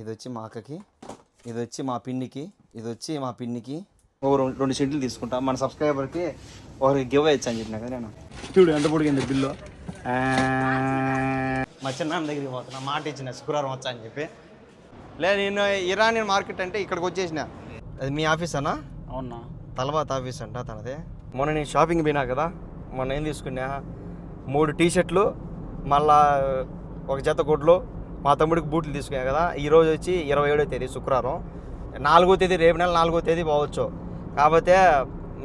ఇది వచ్చి మా అక్కకి ఇది వచ్చి మా పిన్నికి ఇది వచ్చి మా పిన్నికి. ఓ రెండు రెండు షెడ్యూల్ తీసుకుంటా. మన సబ్స్క్రైబర్కి ఒకరికి గివ్ అయ్యచ్చు అని చెప్పిన కదా నేను. చూడు ఎంత పొడిగింది బిల్లు. మా చిన్న దగ్గరికి పోతున్నా మాట ఇచ్చిన శుక్రవారం వచ్చా అని చెప్పి. లేదు నేను ఇరానియన్ మార్కెట్ అంటే ఇక్కడికి వచ్చేసిన. అది మీ ఆఫీస్ అన్నా అవునా? తలబాత్ ఆఫీస్ అంట తనదే. మొన్న నేను షాపింగ్ పోయినా కదా మొన్న ఏం తీసుకున్నా? మూడు టీ షర్ట్లు మళ్ళా ఒక జత గుడ్లు మా తమ్ముడికి బూట్లు తీసుకున్నా కదా ఈ రోజు వచ్చి ఇరవై ఏడో తేదీ శుక్రవారం. నాలుగో తేదీ రేపు నెల నాలుగో తేదీ పోవచ్చు. కాకపోతే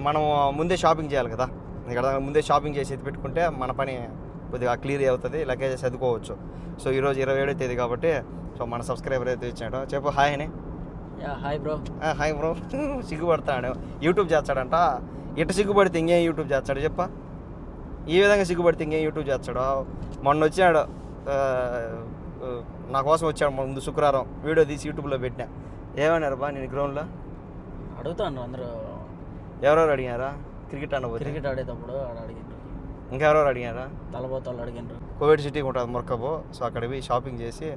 మనం ముందే షాపింగ్ చేయాలి కదా. ఇక్కడ ముందే షాపింగ్ చేసి ఎత్తి పెట్టుకుంటే మన పని కొద్దిగా క్లియర్ అవుతుంది లగేజ్ చదువుకోవచ్చు సో ఈరోజు ఇరవై ఏడో తేదీ కాబట్టి సో మన సబ్స్క్రైబర్ అయితే ఇచ్చాడో. చెప్పు హాయ్ అని హాయ్ బ్రో హాయ్ బ్రో సిగ్గుపడతాడు యూట్యూబ్ చేస్తాడంట. ఇట సిగ్గుపడితే ఇంకేం యూట్యూబ్ చేస్తాడు చెప్ప. ఈ విధంగా సిగ్గుపడితే ఇంకేం యూట్యూబ్ చేస్తాడు? మొన్న ఆ, నా కోసం వచ్చాడు ముందు శుక్రవారం. వీడియో తీసి యూట్యూబ్లో పెట్టినా. ఏమన్నారు బా నేను గ్రౌండ్లో? అడుగుతాను అందరూ ఎవరెవరు అడిగారా? క్రికెట్ ఆడబోతే క్రికెట్ ఆడేటప్పుడు ఆడ అడిగిండ్రు. ఇంకెవరెవరు అడిగారా? తలబోతాళ్ళు అడిగిండ్రు. కోవిడ్ సిటీ ఉంటుంది మొరకబో సో అక్కడ పోయి షాపింగ్ చేసి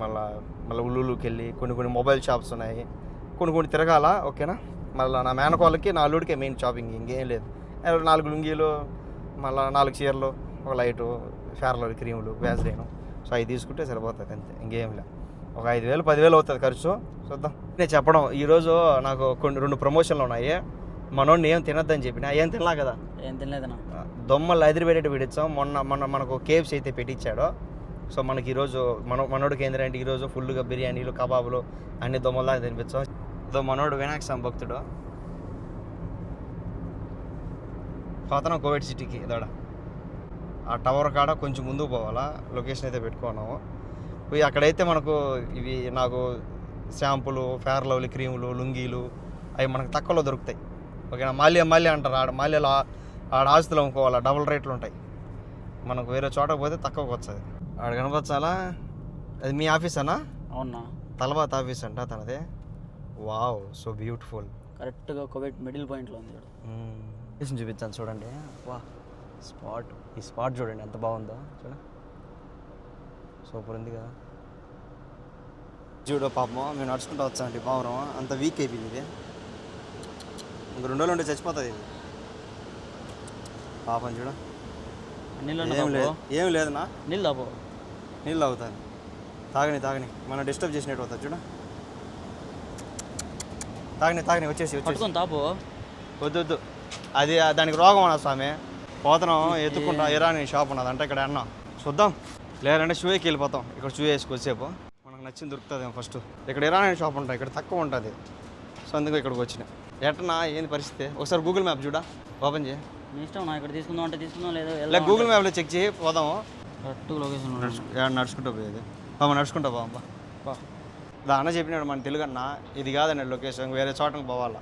మళ్ళా మళ్ళీ ఉల్లుకి వెళ్ళి కొన్ని కొన్ని మొబైల్ షాప్స్ ఉన్నాయి. కొన్ని కొన్ని తిరగాల ఓకేనా? మళ్ళీ నా మేనకోళ్ళకి నా అల్లుడికే మెయిన్ షాపింగ్ ఇంకేం లేదు. నాలుగు లుంగీలు మళ్ళీ నాలుగు చీరలు ఒక లైటు ఫేర్లో క్రీములు వ్యాజ్లైన్ సో అవి తీసుకుంటే సరిపోతుంది అంతే. ఇంకేం లేదు ఒక ఐదు వేలు పదివేలు అవుతుంది ఖర్చు. చూద్దాం. నేను చెప్పడం ఈరోజు నాకు కొన్ని రెండు ప్రమోషన్లు ఉన్నాయి. మనోడిని ఏం తినొద్దని చెప్పిన ఏం తినలా కదా? ఏం తినలేదనా దొమ్మలు అదిరిపెట్టేటి పెట్టించాం మొన్న మొన్న మనకు కేవ్స్ అయితే పెట్టించాడు సో మనకి ఈరోజు మన మనోడికి ఏంటంటే ఈరోజు ఫుల్గా బిర్యానీలు కబాబులు అన్ని దొమ్మల దాకా తినిపించాం. ఇదో మనోడు వినాయక స్వామి భక్తుడు. పోతున్నాం కోవిడ్ సిటీకి ఇదాడ. ఆ టవర్ కాడ కొంచెం ముందుకు పోవాలా? లొకేషన్ అయితే పెట్టుకున్నాము. పోయి అక్కడైతే మనకు ఇవి నాకు షాంపులు ఫేర్ లవ్లీ క్రీములు లుంగీలు అవి మనకు తక్కువలో దొరుకుతాయి. ఓకేనా? మాల్య మాల్య అంటారు. ఆడ మాల్యలో ఆడ ఆస్తులు అమ్ముకోవాలా? డబుల్ రేట్లు ఉంటాయి. మనకు వేరే చోటకు పోతే తక్కువకి వస్తుంది. ఆడ కనపచ్చాలా అది మీ ఆఫీస్ అన్నా అవునా? తలబాత్ ఆఫీస్ అంట తనదే. Wow so beautiful. కరెక్ట్గా కోవిడ్ మిడిల్ పాయింట్లో ఉంది చూపించాను చూడండి. వా స్పాట్. ఈ స్పాట్ చూడండి ఎంత బాగుందో చూడ. సూపర్ ఉంది కదా. చూడు పాపం మేము నడుచుకుంటూ వచ్చామండి పావురం. అంత వీక్ అయిపోయింది ఇది. ఇంక రెండు రోజులు ఉంటే చచ్చిపోతుంది ఇది. పాపం చూడ. ఏం లేదు ఏం లేదన్నా? నీళ్ళు దాపో నీళ్ళు అవుతాయి తాగని తాగని. మనం డిస్టర్బ్ చేసినట్టు అవుతుంది చూడ. తాగని తాగని వచ్చేసి వచ్చేసి. తాపు వద్దు వద్దు. అది దానికి రోగం అన్న స్వామి. పోతున్నాం ఎత్తుకుంటాం ఇరానీ షాప్ ఉన్నది అంటే ఇక్కడ అన్న. చూద్దాం. లేదంటే షూకి వెళ్ళిపోతాం. ఇక్కడ షూ వేసి కొద్దిసేపు మనకు నచ్చింది దొరుకుతుంది ఫస్ట్ ఇక్కడ ఇరానీ షాప్ ఉంటాయి ఇక్కడ తక్కువ ఉంటుంది. సో అందుకు ఇక్కడికి వచ్చిన. ఎట్టనా ఏంది పరిస్థితి? ఒకసారి గూగుల్ మ్యాప్ చూడా? ఓపెన్ చేయి. ఇష్టం నా ఇక్కడ తీసుకుందాం అంటే తీసుకుందాం లేదో గూగుల్ మ్యాప్లో చెక్ చేయి పోదాము. కరెక్ట్ లొకేషన్ నడుచుకుంటూ పోయేది? బాబా నడుచుకుంటా బాబా దా అన్న చెప్పినాడు మన తెలుగు అన్న. ఇది కాదండి లొకేషన్ వేరే చోటకి పోవాలా.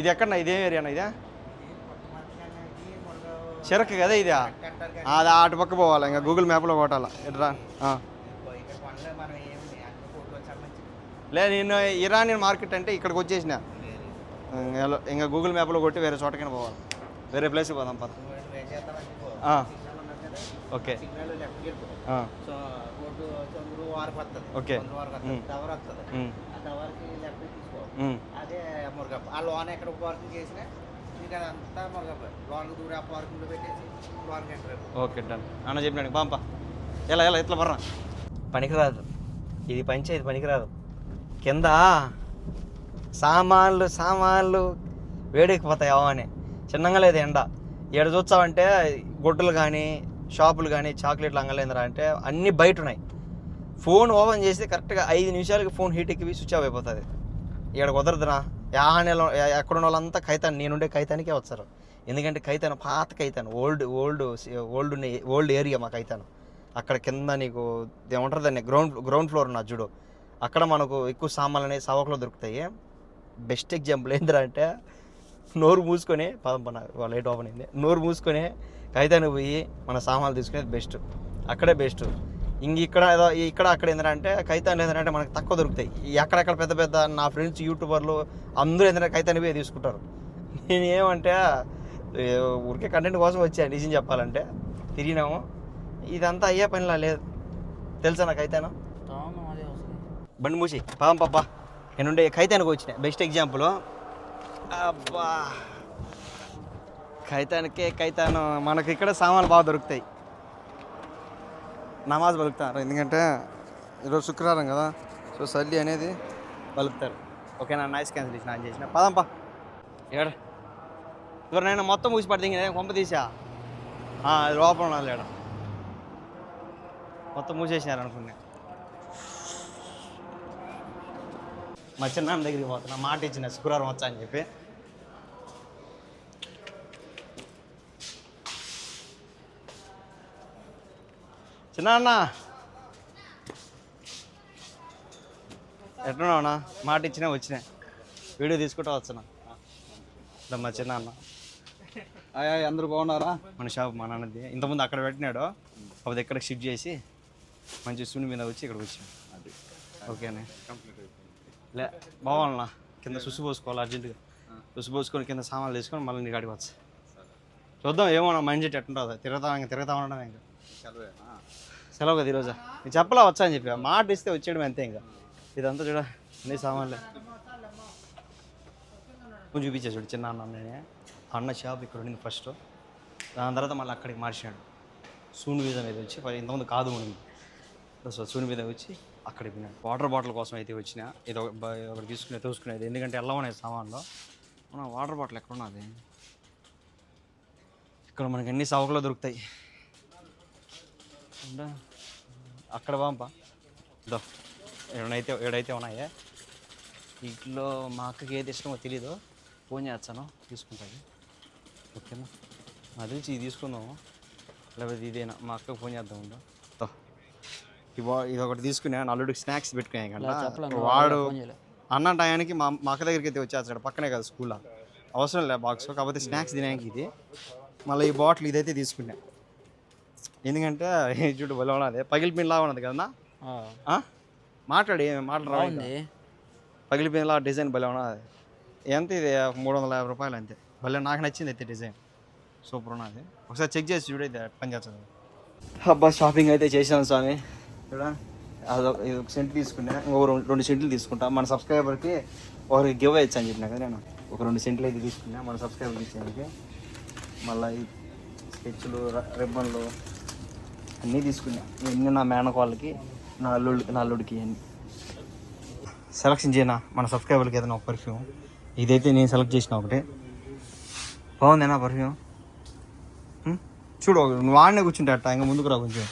ఇది ఎక్కడన్నా ఇదే ఏరియా ఇదే? చిరక కదా ఇది? అది అటు పక్క పోవాలి ఇంకా గూగుల్ మ్యాప్లో కొట్టాలా. ఎట్రా. లేదు నేను ఇరానియన్ మార్కెట్ అంటే ఇక్కడికి వచ్చేసిన. ఇంకా- గూగుల్ మ్యాప్లో కొట్టి వేరే చోటకైనా పోవాలి. వేరే ప్లేస్కి పోదాం పద. ఓకే. ఓకే. అదే మురగప్ప. ఆ లోన్ ఎక్కడ పార్కింగ్ చేసినా మీకు అదంతా దూరం పెట్టేసి ఎంటర్ ఓకే డన్ అన్న చెప్పినాడు బాంపా ఎలా ఎలా ఇట్లా బర్రా? పనికిరాదు. ఇది పంచాయతీ పనికిరాదు. కింద సామాన్లు సామాన్లు వేడెక్కిపోతాయి అని చిన్నగా లేదు ఎండ. ఏడు చూస్తామంటే గుడ్డలు కానీ షాపులు కానీ చాక్లెట్లు అంగలేందిరా అంటే అన్నీ బయట ఉన్నాయి ఫోన్ ఓపెన్ చేస్తే కరెక్ట్గా ఐదు నిమిషాలకి ఫోన్ హీట్ ఎక్కి స్విచ్ ఆఫ్ అయిపోతుంది. ఇక్కడ కుదరదునా యాహానేలో ఎక్కడున్న వాళ్ళంతా కైతాన్ నేనుండే కైతానికే వస్తారు. ఎందుకంటే కైతాన్ పాత Kaitan old old old old area మా కైతాన్. అక్కడ కింద నీకు ఏమంటారు దాన్ని గ్రౌండ్ గ్రౌండ్ ఫ్లోర్ ఉన్న చూడు. అక్కడ మనకు ఎక్కువ సామాన్లు అనేవి సవకలో దొరుకుతాయి. బెస్ట్ ఎగ్జాంపుల్ ఏంటంటే అంటే నోరు మూసుకొని పదం లైట్ లేట్ ఓపెన్ అయింది. నోరు మూసుకొని కైతానికి పోయి మన సామాన్లు తీసుకునేది బెస్ట్. అక్కడే బెస్ట్. ఇంక ఇక్కడ ఏదో ఇక్కడ అక్కడ ఏంటంటే కైతాన్లు ఏంటంటే మనకు తక్కువ దొరుకుతాయి. ఈ అక్కడక్కడ పెద్ద పెద్ద నా ఫ్రెండ్స్ యూట్యూబర్లు అందరూ ఏంటంటే కైతాన్ని పోయి తీసుకుంటారు. నేను ఏమంటే ఊరికే కంటెంట్ కోసం వచ్చా నిజం చెప్పాలంటే. తిరిగినాము. ఇదంతా అయ్యే పనిలా లేదు. తెలుసా నాకు వస్తుంది బండి మూసి పాపం పాప నేనుండే ఖైతానికి వచ్చిన. బెస్ట్ ఎగ్జాంపుల్ అబ్బా. ఖైతానికే ఖైతాను మనకి ఇక్కడ సామాన్లు బాగా దొరుకుతాయి. నమాజ్ పలుకుతారు ఎందుకంటే ఈరోజు శుక్రవారం కదా సో సల్లి అనేది పలుకుతారు ఓకేనా? నాయిస్ క్యాన్సిల్ చేసిన చేసిన. పదంపా ఏడ? ఎవరినైనా మొత్తం మూసి పడితే కొంప తీసా. అది లోపల ఉన్నది లేడ మొత్తం మూసేసినారు అనుకున్నా. మా చిన్నాన్న దగ్గరికి పోతున్నా మాట ఇచ్చిన శుక్రవారం వచ్చా అని చెప్పి. చిన్నాన్న. ఎట్లున్నావునా మాట ఇచ్చినా వచ్చినా. వీడియో తీసుకుంటా వచ్చిన ఇట్లా మా చిన్నాన్న. అయ్యా అందరూ బాగున్నారా? మన షాప్ మా నాన్నది. ఇంతకుముందు అక్కడ పెట్టినాడు. అప్పుడు ఇక్కడ షిఫ్ట్ చేసి మంచి సుని మీద వచ్చి ఇక్కడికి వచ్చాం అది. ఓకేనే లే బావాలన్నా కింద సుసు పోసుకోవాలి అర్జెంటుగా. సుసు పోసుకొని కింద సామాన్లు తీసుకొని మళ్ళీ నీ కాడికి వచ్చా. చూద్దాం ఏమో నా మైండ్ సెట్ ఎట్టుంటుందో తిరుగుతా ఇంకా తిరుగుతా ఉండడం ఇంకా. సెలవు కదా ఈరోజు. నేను చెప్పలా వచ్చా అని చెప్పి. మాట ఇస్తే వచ్చేయడం అంతే ఇంకా. ఇదంతా చూడ అన్ని సామాన్లే. కొంచెం చూపించా చూడు చిన్న అన్న నేనే అన్న షాప్ ఇక్కడ ఉండింది ఫస్ట్ దాని తర్వాత మళ్ళీ అక్కడికి మార్చినాడు సూని మీద మీద వచ్చి ఇంతకుముందు కాదు ఉండింది సో సూని మీద వచ్చి అక్కడికి పోయినాడు. వాటర్ బాటిల్ కోసం అయితే వచ్చిన ఇది ఒకటి తీసుకునే తోసుకునేది. ఎందుకంటే ఎలా ఉన్నాయి సామాన్లో. మన వాటర్ బాటిల్ ఎక్కడ ఉన్నది? ఇక్కడ మనకి అన్ని సవకలో దొరుకుతాయి. అక్కడ పంప. దో ఏడైతే ఏడైతే ఉన్నాయే. వీటిలో మా అక్కకి ఏది ఇష్టమో తెలీదు. ఫోన్ చేస్తాను తీసుకుంటాను ఓకేనా? అది తెలిసి ఇది తీసుకుందాము. లేకపోతే ఇదేనా? మా అక్కకి ఫోన్ చేద్దాం ఉందా ఇది. ఒకటి తీసుకునే అల్లుడికి స్నాక్స్ పెట్టుకునే కదా వాడు. అన్న టయానికి మా మా అక్క దగ్గరికి అయితే వచ్చేస్తాడు. పక్కనే కదా స్కూల్లో. అవసరం లే బాక్స్. కాకపోతే స్నాక్స్ తినేకి ఇది. మళ్ళీ ఈ బాటిల్ ఇదైతే తీసుకున్నా ఎందుకంటే ఈ చూడు బలం ఉన్నది. పగిలిపోయినలా ఉన్నది కదన్నా? ఆ, ఆ? మాట్లాడి మాట్లాడు బాగుంది. పగిలిపోయినలా డిజైన్ భలే ఉన్నది. ఎంత ఇది? మూడు వందల యాభై రూపాయలు అంతే. భలే నాకు నచ్చింది అయితే డిజైన్. సూపర్ ఉన్నది. ఒకసారి చెక్ చేసి చూడు అయితే పని చేస్తుంది. అబ్బా షాపింగ్ అయితే చేశాను స్వామి. చూడ. అదొక ఇది ఒక సెంట్ తీసుకున్నా. ఇంకో రెండు రెండు సెంట్లు తీసుకుంటా. మన సబ్స్క్రైబర్కి ఒకరికి గివ్ ఇచ్చా అని చెప్పినా కదా నేను. ఒక రెండు సెంట్లు అయితే తీసుకున్నా. మన సబ్స్క్రైబర్కి ఇచ్చేందుకు. మళ్ళీ స్కెచ్లు రిబ్బన్లు అన్నీ తీసుకున్నా ఇవన్నీ నా మేనకు వాళ్ళకి నా అల్లుడికి నా అల్లుడికి అన్నీ సెలక్షన్ చేయనా మన సబ్స్క్రైబర్కి ఏదైనా ఒక పర్ఫ్యూమ్ ఇదైతే నేను సెలెక్ట్ చేసిన ఒకటి బాగుందేనా పర్ఫ్యూమ్ హ్మ్? చూడు ఒక- నువ్వు ఆడనే కూర్చుంటే అట్ట ఇంకా ముందుకు రా కొంచెం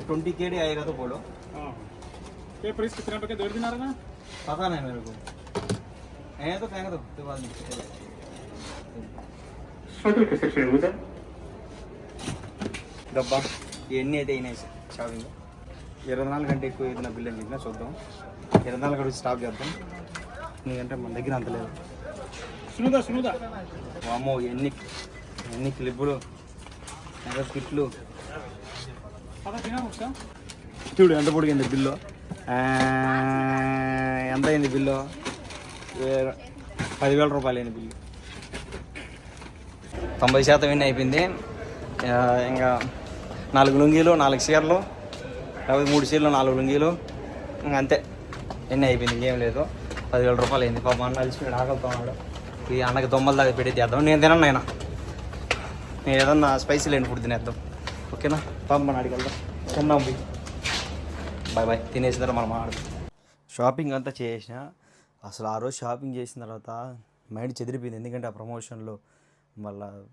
ट्वेंटी के डी आएगा तो बोलो ये प्राइस कितने रुपए के दे दिनार ना पता नहीं मेरे को है तो कहेंगे तो उसके बाद డబ్బా ఇవన్నీ అయితే అయినాయి షాపింగ్ ఇరవై నాలుగు కంటే ఎక్కువ ఏదైనా బిల్లు అని చెప్పినా చూద్దాం ఇరవై నాలుగు గంటలు స్టాప్ చేద్దాం ఎందుకంటే మన దగ్గర అంత లేదు సునుదా సునుదా వామో ఎన్ని ఎన్ని క్లిప్పులు ఎంత కిట్లు చూడు ఎంత పొడిగింది బిల్లు ఎంత అయింది బిల్లు పదివేల రూపాయలు అయింది బిల్లు తొంభై శాతం విన్ అయిపోయింది. ఇంకా నాలుగు లుంగీలు నాలుగు చీరలు లేకపోతే మూడు చీరలు నాలుగు లుంగీలు ఇంకా అంతే. ఎన్ని అయిపోయింది ఇంకేం లేదు. పదివేల రూపాయలు అయింది. పాప అన్న అలిసిపోయాడు ఆకలితో ఉన్నాడు. ఈ అన్నకి దొమ్మల దాకా పెట్టి చేద్దాం నేను తినను ఆయన నేను ఏదన్నా స్పైసీ లేని ఫుడ్ తినేద్దాం. ఓకేనా? పంపని అడిగి వెళ్దాం. తిన్నాం పోయి. Bye bye. తినేసిన తర్వాత మనం ఆడదాం షాపింగ్ అంతా చేసిన. అసలు ఆ రోజు షాపింగ్ చేసిన తర్వాత మైండ్ చెదిరిపోయింది. ఎందుకంటే ఆ ప్రమోషన్లో మళ్ళా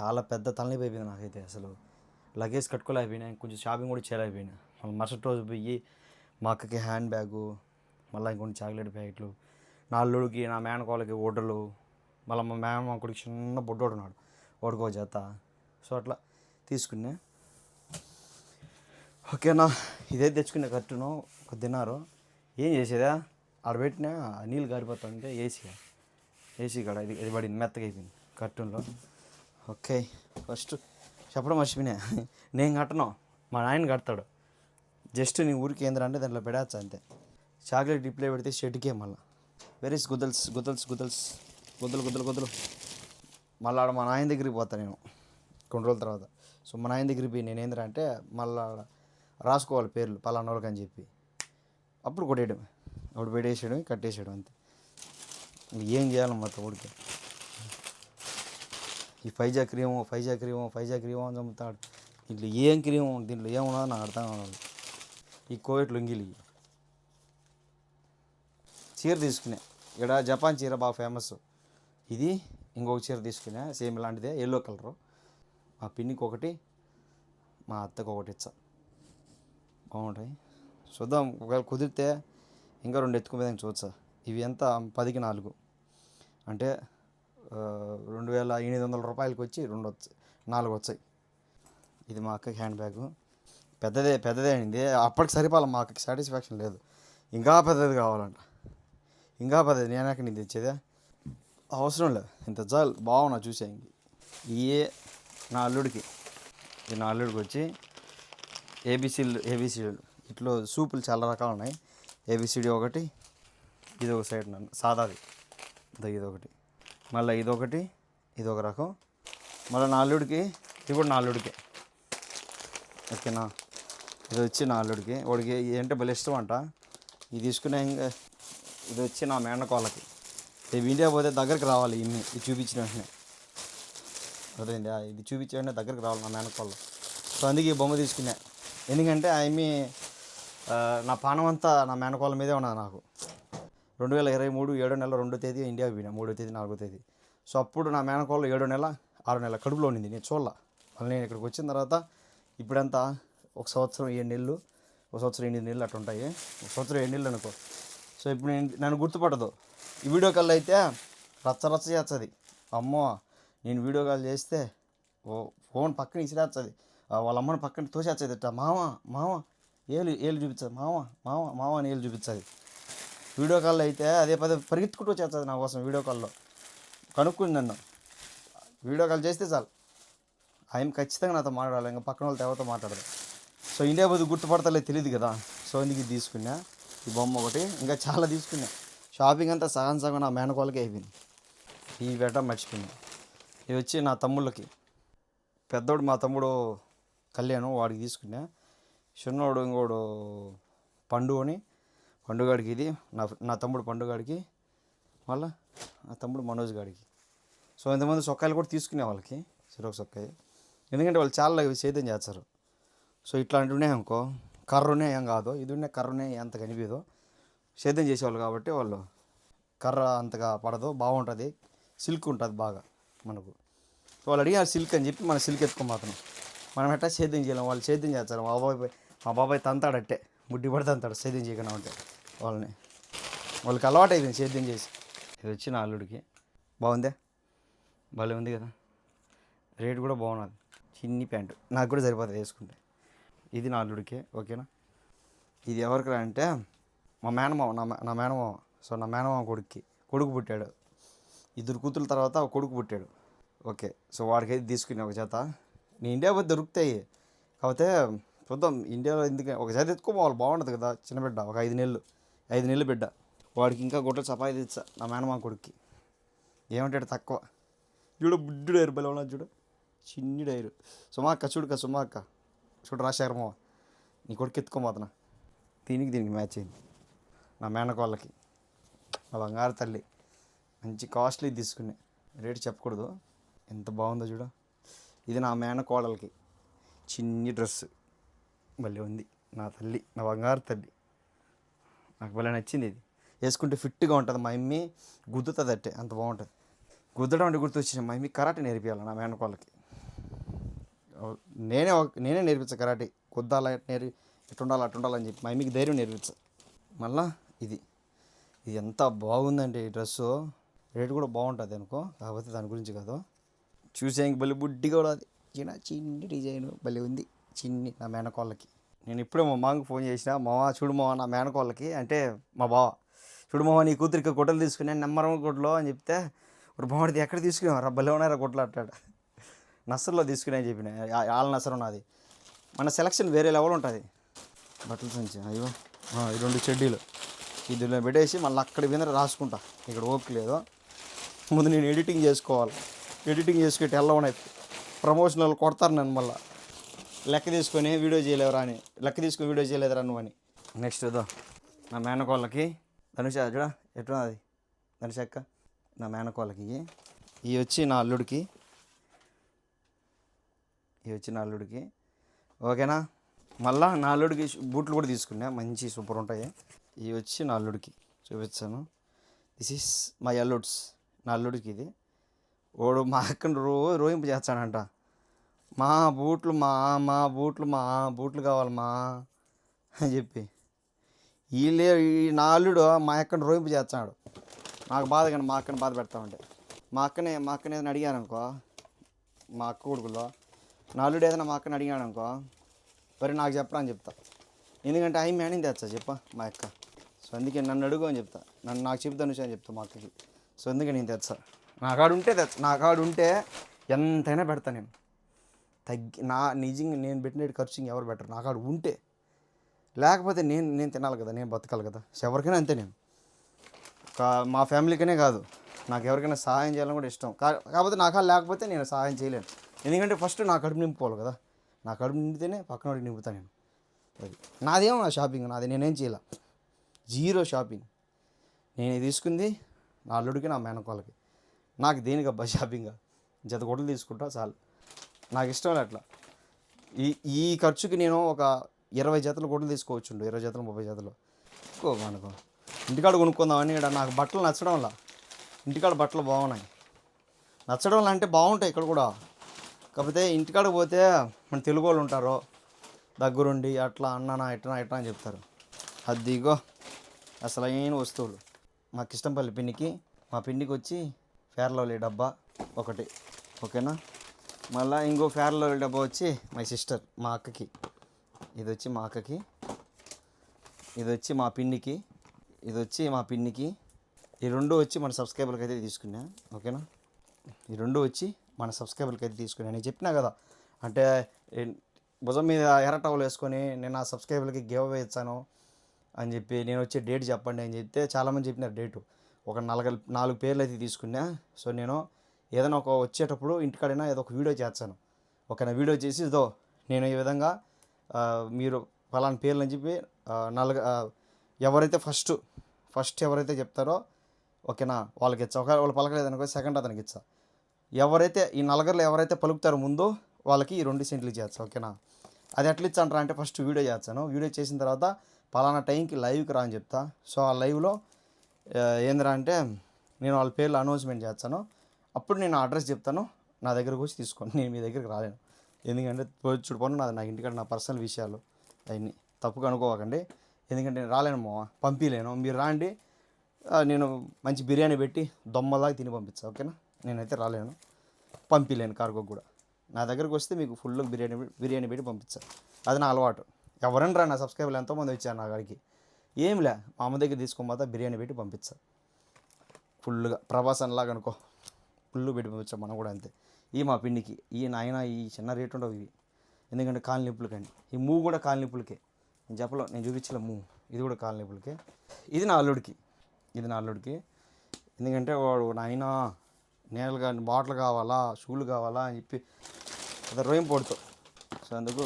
చాలా పెద్ద తలనొప్పి అయిపోయింది నాకైతే అసలు. లగేజ్ కట్టుకోలేకపోయినా కొంచెం షాపింగ్ కూడా చేయలేకపోయినా. మళ్ళీ మరుసటి రోజు పోయి మా అక్కకి హ్యాండ్ బ్యాగు మళ్ళీ ఇంకొన్ని చాక్లెట్ ప్యాకెట్లు నా అల్లుడికి నా మేనకోళ్ళకి ఓటర్లు మళ్ళీ మా మేన కొడుకు చిన్న బొడ్డోడు ఉన్నాడు ఓడుకో జత సో అట్లా తీసుకున్నా. ఓకేనా ఇదే తెచ్చుకునే కట్టును ఒక తిన్నారు ఏం చేసేదా? ఆడ పెట్టినా ఆ నీళ్ళు గారిపోతుంటే ఏసీ. ఏసీ కాడ ఇది ఇది పడింది మెత్తగా అయిపోయింది. కార్టూన్లో. ఓకే ఫస్ట్ చెప్పడం మర్చిపోయినా. నేను కట్టను మా నాయన కడతాడు. జస్ట్ నీ ఊరికి ఏంద్రా అంటే దాంట్లో పెడచ్చు అంతే. చాక్లెట్ డిప్లే పెడితే షెడ్కే మళ్ళీ. వెరీస్ గుదల్స్ గుదల్స్ గుదల్స్. గుద్దలు గుద్దలు గుద్దలు మళ్ళీ ఆడ మా నాయన దగ్గరికి పోతా నేను కొన్ని రోజుల తర్వాత. సో మా నాయన దగ్గరికి పోయి నేను ఏంద్రా అంటే మళ్ళా రాసుకోవాలి పేర్లు పలానా వాళ్ళకి అని చెప్పి. అప్పుడు కొట్టేయడం అప్పుడు పెట్టేసేయడం కట్టేసేయడం అంతే. ఏం చేయాలి మొత్తం తమ్ముడికి ఈ ఫైజా క్రీము ఫైజా క్రీము ఫైజా క్రీము అని చంపుతాడు. దీంట్లో ఏం క్రీము దీంట్లో ఏమున్నా నాకు అర్థం కావాలి ఈ కోవిడ్ లొంగిలి. చీర తీసుకునే. ఇక్కడ జపాన్ చీర బాగా ఫేమస్ ఇది ఇంకొక చీర తీసుకునే. సేమ్ ఇలాంటిదే ఎల్లో కలరు మా పిన్నికి ఒకటి మా అత్తకు ఒకటి ఇచ్చా. బాగుంటాయి. చూద్దాం. ఒకవేళ కుదిరితే ఇంకా రెండు ఎత్తుకుపోదాం చూసా ఇవి ఎంత? పదికి నాలుగు. అంటే రెండు వేల ఎనిమిది వందల రూపాయలకి వచ్చి రెండు వచ్చాయి నాలుగు వచ్చాయి ఇది మా అక్కకి హ్యాండ్ బ్యాగ్. పెద్దదే పెద్దదే అయింది అప్పటికి సరిపాల మా అక్కకి సాటిస్ఫాక్షన్ లేదు. ఇంకా పెద్దది కావాలంట. ఇంకా పెద్దది. నేను ఎక్కడి నుంచి తెచ్చేదే? అవసరం లేదు. ఇంత చాలు బాగున్నా చూసా ఇంక. ఇయే నా అల్లుడికి. ఇది నా అల్లుడికి వచ్చి ఏబిసిలు ఏబిసిలు. ఇట్లో సూపులు చాలా రకాలు ఉన్నాయి. ఏబిసిడి ఒకటి ఇది ఒక సైడ్ నన్ను సాదాది. ఇది ఒకటి మళ్ళీ ఇదొకటి ఇది ఒక రకం. మళ్ళీ నాలుడికి ఇది కూడా నాలుడికి. ఓకేనా? ఇది వచ్చి నా అల్లుడికి వాడికి ఏంటంటే భలే ఇష్టం అంట? ఇది తీసుకునే ఇంకా ఇది వచ్చి నా మేనకోళ్ళకి. రేపు ఇండియా పోతే దగ్గరికి రావాలి ఇన్ని. ఇది చూపించిన వెంటనే. అదేంటి? ఇది చూపించే వెంటనే దగ్గరికి రావాలి నా మేనకోళ్ళు. సో అందుకే ఈ బొమ్మ తీసుకున్నా ఎందుకంటే ఆయమ్మి నా పానం అంతా నా మేనకోళ్ళ మీదే ఉన్నది నాకు. రెండు వేల ఇరవై మూడు ఏడో నెల రెండో తేదీ ఇండియా పోయినా మూడో తేదీ నాలుగో తేదీ. సో అప్పుడు నా మేనకోళ్ళు ఏడో నెల ఆరో నెల కడుపులో ఉండింది నేను చూడాల. మళ్ళీ నేను ఇక్కడికి వచ్చిన తర్వాత ఇప్పుడంతా ఒక సంవత్సరం ఏడు నెలలు ఒక సంవత్సరం ఎనిమిది నెలలు అట్లా ఉంటాయి. ఒక సంవత్సరం ఏడు నెలలు అనుకో. సో ఇప్పుడు నేను నన్ను గుర్తుపట్టదు. ఈ వీడియో కాల్ అయితే రచ్చ రచ్చ చేస్తుంది. అమ్మో నేను వీడియో కాల్ చేస్తే ఓ ఫోన్ పక్కన ఇసిరేస్తుంది. వాళ్ళ అమ్మని పక్కన తోసేస్తుంది. ఇట్ట మామ మామ ఏలు ఏలు చూపించదు మామ మామ మామ అని ఏలు చూపించదు. వీడియో కాల్లో అయితే అదే పదే పరిగెత్తుకుంటూ వచ్చేస్తుంది నా కోసం వీడియో కాల్లో. కనుక్కుంది నన్ను. వీడియో కాల్ చేస్తే చాలు. ఆయన ఖచ్చితంగా నాతో మాట్లాడాలి ఇంకా పక్కన వాళ్ళతో ఎవరితో మాట్లాడదు. సో ఇండియా బుద్ధి గుర్తుపడతలే తెలియదు కదా. సో అందుకు ఇది తీసుకున్నా. ఈ బొమ్మ ఒకటి ఇంకా చాలా తీసుకున్నా. షాపింగ్ అంతా సగం సగం నా మేనకోళ్ళకి అయిపోయింది. ఈ బెట మర్చిపోయింది. ఇవి వచ్చి నా తమ్ముళ్ళకి. పెద్దోడు మా తమ్ముడు కళ్యాణం వాడికి తీసుకున్నా. చిన్నోడు ఇంకోడు పండు అని. పండుగాడికి ఇది నా నా తమ్ముడు పండుగాడికి మళ్ళా నా తమ్ముడు మనోజ్ గాడికి. సో ఇంతమంది సొక్కాయలు కూడా తీసుకునే వాళ్ళకి సిరోక్ సొక్కాయి. ఎందుకంటే వాళ్ళు చాలా సేద్యం చేస్తారు. సో ఇట్లాంటివి ఉన్నాయి అనుకో ఏం కాదు ఇది ఉన్న కర్ర అంత కనిపించదు సేద్యం చేసేవాళ్ళు కాబట్టి వాళ్ళు కర్ర అంతగా పడదు బాగుంటుంది సిల్క్ ఉంటుంది బాగా మనకు. వాళ్ళు అడిగారు సిల్క్ అని చెప్పి మనం సిల్క్ ఎత్తుకోమాతున్నాం మనం ఎట్టా సేద్యం చేయలేం? వాళ్ళు సేద్యం చేస్తారు. మా బాబాయ్ మా బాబాయ్ తంతాడట్టే ముడ్డి పడితే అంతాడు సేద్యం చేయకుండా ఉంటే. వాళ్ళని. వాళ్ళకి అలవాటు అయిపోయింది సేద్యం చేసి. ఇది వచ్చి నా అల్లుడికి. బాగుందే? భలే ఉంది కదా. రేట్ కూడా బాగున్నది. చిన్ని ప్యాంటు. నాకు కూడా సరిపోతుంది వేసుకుంటే. ఇది నా అల్లుడికే ఓకేనా? ఇది ఎవరికి అంటే మా మేనమామ నా నా మేనమామ సో నా మేనమామ కొడుక్కి. కొడుకు పుట్టాడు. ఇద్దరు కూతురు తర్వాత ఒక కొడుకు పుట్టాడు. ఓకే. సో వాడికైతే తీసుకుని ఒక చేత నీ ఇండియా పోతే దొరుకుతాయి. కాకపోతే చూద్దాం. ఇండియాలో ఎందుకు ఒక చేత ఎత్తుకోవాలి బాగుంటుంది కదా చిన్న బిడ్డ ఒక ఐదు నెలలు. ఐదు నెలలు బిడ్డ. వాడికి ఇంకా గుట్టలు చపాయి తెచ్చా నా మేనమా కొడుక్కి. ఏమంటాడు తక్కువ? చూడు బుడ్డు డైరు బలం ఉన్నది చూడు. చిన్ని డైరు. సుమాక్క చూడుక సుమాక్క. చూడు రాశారమ్మా నీ కొడుకు ఎత్తుకోబోతున్నా దీనికి దీనికి మ్యాచ్ అయింది. నా మేనకోళ్ళకి. నా బంగారు తల్లి. మంచి కాస్ట్లీ తీసుకునే. రేటు చెప్పకూడదు. ఎంత బాగుందో చూడు. ఇది నా మేనకోడలకి. చిన్ని డ్రెస్ భలే ఉంది. నా తల్లి నా బంగారు తల్లి. నాకు భలే నచ్చింది ఇది. వేసుకుంటే ఫిట్గా ఉంటుంది. మా అమ్మి గుద్దుతుంది అట్టే. అంత బాగుంటుంది. గుద్దడం అంటే గుర్తు వచ్చింది మా అమ్మి కరాటే నేర్పించాలి నా మేనకోళ్ళకి. నేనే నేనే నేర్పించా కరాటే. గుద్దాల నేర్పి ఇట్టుండాలి ఉండాలి అటు ఉండాలని చెప్పి. మా అమ్మకి ధైర్యం నేర్పించా. మళ్ళా ఇది. ఇది ఎంత బాగుందండి ఈ డ్రెస్సు. రేటు కూడా బాగుంటుంది అనుకో. కాకపోతే దాని గురించి కాదు. చూసేందుకు భలే బుడ్డి కూడా అది. చిన్న చిన్ని డిజైన్ భలే ఉంది. చిన్ని నా మేనకోళ్ళకి. నేను ఇప్పుడే మా మామకి ఫోన్ చేసిన మామ చూడు మామ నా మేనకోళ్ళకి అంటే మా బావ చూడు మామ నీ కూతురికి గుట్టలు తీసుకున్నాను నెంబర్ వన్ గుడ్లో అని చెప్తే ఇప్పుడు బాగుంటుంది ఎక్కడ తీసుకున్నావు భలే ఉన్నారా గుడ్లు అంటాడు. నర్సరీలో అని చెప్పిన వాళ్ళ నర్సరీ ఉన్నది మన సెలక్షన్ వేరే లెవెల్ ఉంటుంది. బట్టల సంచి అయ్యో. ఈ రెండు చెడ్డీలు. ఇందులో పెట్టేసి మళ్ళీ అక్కడ మీద రాసుకుంటా. ఇక్కడ ఓపిక లేదు. ముందు నేను ఎడిటింగ్ చేసుకోవాలి. ఎడిటింగ్ చేసుకుంటే ఎలా ఉన్నాయి ప్రమోషనల్ కొడతారు నన్ను మళ్ళీ. లెక్క తీసుకొని వీడియో చేయలేవురా అని. లెక్క తీసుకొని వీడియో చేయలేదురా నువ్వు అని. నెక్స్ట్ ఏదో నా మేనకోళ్ళకి ధనుష చూడ ఎట్లా అది ధనుష అక్క నా మేనకోళ్ళకి. ఇవి వచ్చి నా అల్లుడికి. ఇవి వచ్చి నా అల్లుడికి. ఓకేనా? మళ్ళా నా అల్లుడికి బూట్లు కూడా తీసుకున్నా. మంచి సూపర్ ఉంటాయి. ఇవి వచ్చి నా అల్లుడికి చూపిస్తాను. దిస్ ఈస్ మై అల్లుడ్స్ నా అల్లుడికి ఇది. ఓడు మా అక్కను రోజు రోయింపు చేస్తాడంట. మా బూట్లు మా మా బూట్లు మా బూట్లు కావాలమ్మా అని చెప్పి. వీళ్ళే ఈ నా అల్లుడు మా అక్కను రోయింపు చేస్తాడు. నాకు బాధ కానీ మా అక్కని బాధ పెడతా ఉంటే. మా అక్కనే మా అక్కని ఏదైనా అడిగాను అనుకో. మా అక్క కొడుకులో నా అల్లుడు ఏదైనా మా అక్కని అడిగాడు అనుకో. మరి నాకు చెప్పరా అని చెప్తా. ఎందుకంటే అయి మేనేం తెచ్చా చెప్పా మా అక్క. సో అందుకే నన్ను అడుగు అని చెప్తా. నన్ను నాకు చెప్తాను అని చెప్తా మా అక్కకి. సో అందుకే నేను తెచ్చా నా కాడు ఉంటే తెచ్చ నా కాడు ఉంటే ఎంతైనా పెడతా నేను. తగ్గి నా నిజంగా నేను పెట్టిన ఖర్చు ఎవరు బెటర్ నా కాడు ఉంటే. లేకపోతే నేను నేను తినాలి కదా నేను బతకాలి కదా. ఎవరికైనా అంతే నేను. మా ఫ్యామిలీకనే కాదు. నాకు ఎవరికైనా సహాయం చేయాలని కూడా ఇష్టం. కాకపోతే నాకు లేకపోతే నేను సహాయం చేయలేను. ఎందుకంటే ఫస్ట్ నా కడుపు నింపుకోవాలి కదా. నా కడుపు నింపితేనే పక్కన వాడికి నింపుతాను నేను. అది. నాదేమో నా షాపింగ్ నాది నేనేం చేయాల. Zero shopping. నేను తీసుకుంది నా అల్లుడికి నా మేనకోళ్ళకి. నాకు దేనికబ్బా షాపింగ్? జత కొట్లు తీసుకుంటా చాలు. నాకు ఇష్టం అట్లా. ఈ ఈ ఖర్చుకి నేను ఒక ఇరవై జతలు గుడ్లు తీసుకోవచ్చుండు ఇరవై జతలు ముప్పై జతలు. ఎక్కువ మనకు. ఇంటికాడ కొనుక్కుందామని ఇక్కడ నాకు బట్టలు నచ్చడం వల్ల. ఇంటికాడ బట్టలు బాగున్నాయి. నచ్చడం అంటే బాగుంటాయి ఇక్కడ కూడా. కాకపోతే ఇంటికాడ పోతే మన తెలుగు వాళ్ళు ఉంటారు. దగ్గరుండి అట్లా అన్నానా ఇట్లా ఇట్లా అని చెప్తారు. అదిగో అసలైన వస్తువులు. మాకు ఇష్టంపల్లి పిన్నికి మా పిన్నికి వచ్చి ఫేర్లవ్లీ డబ్బా ఒకటి. ఓకేనా? మళ్ళీ ఇంకో ఫేర్లో డబ్బా వచ్చి మై సిస్టర్ మా అక్కకి. ఇది వచ్చి మా అక్కకి. ఇది వచ్చి మా పిన్నికి. ఇది వచ్చి మా పిన్నికి. ఈ రెండు వచ్చి మన సబ్స్క్రైబర్కి అయితే తీసుకున్నా. ఓకేనా? ఈ రెండు వచ్చి మన సబ్స్క్రైబర్కి అయితే తీసుకున్నా. నేను చెప్పినా కదా అంటే భుజం మీద ఎర్ర టవల్ వేసుకొని నేను ఆ సబ్స్క్రైబర్కి గివ్ అవే ఇచ్చాను అని చెప్పి నేను వచ్చే డేట్ చెప్పండి అని చెప్తే చాలామంది చెప్పినారు డేటు ఒక నాలుగు నాలుగు పేర్లు అయితే తీసుకున్నా. సో నేను ఏదైనా ఒక వచ్చేటప్పుడు ఇంటికాడైనా ఏదో ఒక వీడియో చేస్తాను. ఒక వీడియో చేసి ఇదో నేను ఈ విధంగా మీరు ఫలానా పేర్లు అని చెప్పి నలుగు ఎవరైతే ఫస్ట్ ఫస్ట్ ఎవరైతే చెప్తారో ఓకేనా వాళ్ళకి ఇచ్చా ఒకవేళ వాళ్ళు పలకలేదు అనుకో సెకండ్ అతనికి ఇచ్చా ఎవరైతే ఈ నలుగురిలో ఎవరైతే పలుకుతారో ముందు వాళ్ళకి ఈ రెండు సెంట్లు చేయొచ్చు ఓకేనా. అది ఎట్లా ఇచ్చంటారా అంటే ఫస్ట్ వీడియో చేస్తాను. వీడియో చేసిన తర్వాత పలానా టైంకి లైవ్కి రా అని చెప్తా. సో ఆ లైవ్లో ఏందిరా అంటే నేను వాళ్ళ పేర్లు అనౌన్స్మెంట్ చేస్తాను. అప్పుడు నేను అడ్రస్ చెప్తాను నా దగ్గరకు వచ్చి తీసుకోండి. నేను మీ దగ్గరికి రాలేను. ఎందుకంటే చూడపోను నాది నా ఇంటికాడ నా పర్సనల్ విషయాలు అవన్నీ తప్పుగా అనుకోకండి. ఎందుకంటే నేను రాలేను మామ పంపించలేను మీరు రాండి నేను మంచి బిర్యానీ పెట్టి దొమ్మలాగా తిని పంపించా ఓకేనా? నేనైతే రాలేను పంపించలేను కార్గో కూడా. నా దగ్గరకు వస్తే మీకు ఫుల్ బిర్యానీ బిర్యానీ పెట్టి పంపించా అది నా అలవాటు. ఎవరైనా రా నా సబ్స్క్రైబర్లు ఎంతోమంది వచ్చారు నా కాడికి. ఏంలే మా అమ్మ దగ్గర తీసుకొని బిర్యానీ పెట్టి పంపించా ఫుల్గా ప్రభాసన్ లాగా అనుకో. ఫుల్ పెట్టి పంపించాం మనం కూడా అంతే. ఈ మా పిండికి ఈ నాయన ఈ చిన్న రేట్ ఉండవు ఇవి. ఎందుకంటే కాలనిప్పులు కండి ఈ మూవ్ కూడా కాలనిప్పులకే నేను చెప్పలో నేను చూపించలే మూవ్ ఇది కూడా కాలనిప్పులకే ఇది నా అల్లుడికి. ఇది నా అల్లుడికి. ఎందుకంటే వాడు నాయన నేలలు కానీ బాటిల్ కావాలా షూలు కావాలా అని చెప్పి అది రోయం పొడుతో సో అందుకు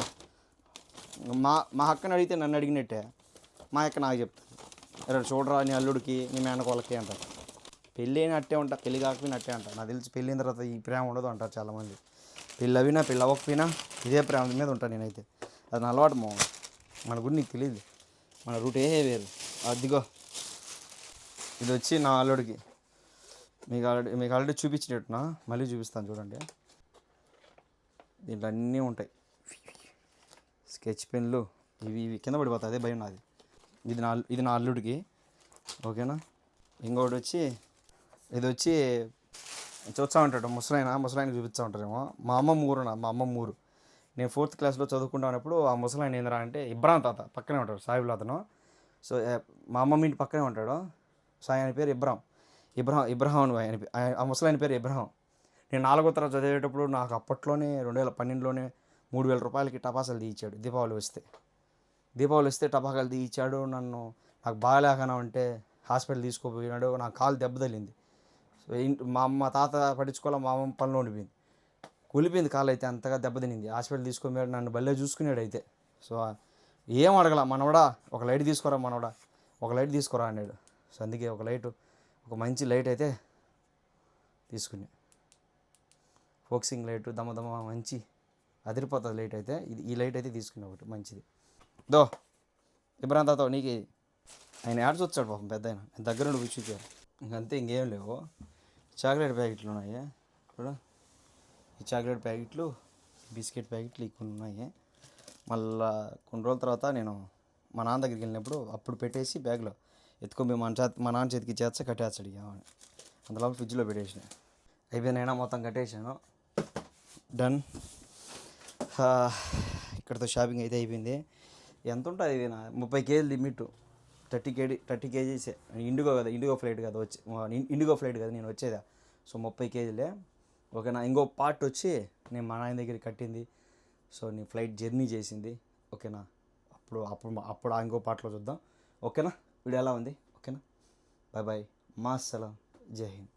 మా మా అక్కని అడిగితే నన్ను అడిగినట్టే. మా అక్క నాకు చెప్తాను చూడరా నీ అల్లుడికి నీ మేనకోళ్ళకి అంటారు. పెళ్ళి అయినట్టే ఉంటా పెళ్ళి కాకపోయినా అట్టే అంట. నాకు తెలిసి పెళ్ళిన తర్వాత ఈ ప్రేమ ఉండదు అంటారు చాలామంది. పెళ్ళి అవినా పెళ్ళి అవ్వకపోయినా ఇదే ప్రేమ మీద ఉంటాను నేనైతే. అది నా అలవాటు మా మన గురి నీకు తెలియదు మన రూట్ ఏ వేరు. అదిగో ఇది వచ్చి నా అల్లుడికి. మీకు ఆల్రెడీ మీకు ఆల్రెడీ చూపించినట్టునా? మళ్ళీ చూపిస్తాను చూడండి. దీంట్లో అన్నీ ఉంటాయి. స్కెచ్ పెన్లు ఇవి ఇవి. కింద పడిపోతాయి అదే భయం నాది. ఇది నా ఇది నా అల్లుడికి. ఓకేనా? ఇంకొకటి వచ్చి ఇది వచ్చి చూస్తూ ఉంటాడు. ముసలాయన ముసలాయన చూపిస్తూ ఉంటారేమో. మా అమ్మమ్మ ఊరు నా మా అమ్మమ్మ ఊరు నేను ఫోర్త్ క్లాస్లో చదువుకుంటా ఉన్నప్పుడు ఆ ముసలాయన ఏందిరా అంటే ఇబ్రాహిం తాత పక్కనే ఉంటాడు సాయిబుల్ అతను. సో మా అమ్మమ్మ ఇంటి పక్కనే ఉంటాడు. సాయి ఆయన పేరు ఇబ్రాహం. ఇబ్రాహం ఇబ్రాహం అని ఆయన ఆ ముసలాయన పేరు ఇబ్రాహం. నేను నాలుగో తరగతి చదివేటప్పుడు నాకు అప్పట్లోనే రెండు వేల పన్నెండులోనే మూడు వేల రూపాయలకి టపాసాలు తీయించాడు దీపావళి వస్తే. దీపావళి వస్తే టపాకాలు తీయించాడు నన్ను నాకు బాగాలేకనా అంటే హాస్పిటల్ తీసుకుపోయినాడు. నాకు కాలు దెబ్బ తగిలింది. మా అమ్మ తాత పట్టించుకోవాలి మా అమ్మ పనిలో ఉండిపోయింది. కూలిపోయింది కాలు అయితే అంతగా దెబ్బతినింది హాస్పిటల్ తీసుకొని నన్ను భలే చూసుకున్నాడు అయితే. సో ఏం అడగల మనవడా ఒక లైట్ తీసుకోరా మనవడా ఒక లైట్ తీసుకోరా అన్నాడు. సో అందుకే ఒక లైట్ ఒక మంచి లైట్ అయితే తీసుకుని ఫోక్సింగ్ లైట్ దమ దమ మంచి అదిరిపోతుంది లైట్ అయితే. ఇది ఈ లైట్ అయితే తీసుకుని ఒకటి మంచిది. దో ఇబ్రాంతాతో నీకు ఆయన యాడ్స్ వచ్చాడు పాపం పెద్ద ఆయన. దగ్గర నుండి కూర్చుంటారు ఇంకంతే ఇంకేం లేవు. చాక్లెట్ ప్యాకెట్లు ఉన్నాయి. ఇప్పుడు ఈ చాక్లెట్ ప్యాకెట్లు బిస్కెట్ ప్యాకెట్లు ఇక్కడ కొన్ని ఉన్నాయి. మళ్ళా కొన్ని రోజుల తర్వాత నేను మా నాన్న దగ్గరికి వెళ్ళినప్పుడు అప్పుడు పెట్టేసి బ్యాగ్లో ఎత్తుకొని మేము మన చేతి మా నాన్న చేతికి చేస్తే కట్టేస్తాడు ఇక అందులో ఫ్రిడ్జ్లో పెట్టేసిన. అయిపోయినైనా మొత్తం కట్టేసాను డన్ ఇక్కడతో షాపింగ్ అయితే అయిపోయింది. ఎంత ఉంటుంది ఇది నా? ముప్పై కేజీలు limit thirty kg thirty kgs IndiGo కదా ఇండిగో ఫ్లైట్ కదా వచ్చి ఇండిగో ఫ్లైట్ కదా నేను వచ్చేదా? సో ముప్పై కేజీలే. ఓకేనా ఇంకో పార్ట్ వచ్చి నేను మా నాయన దగ్గర కట్టింది. సో నీ ఫ్లైట్ జర్నీ చేసింది. ఓకేనా అప్పుడు అప్పుడు అప్పుడు ఆ ఇంకో పార్ట్లో చూద్దాం. ఓకేనా వీడియో ఎలా ఉంది? ఓకేనా బాయ్ బాయ్ మా సలాం జై హింద్.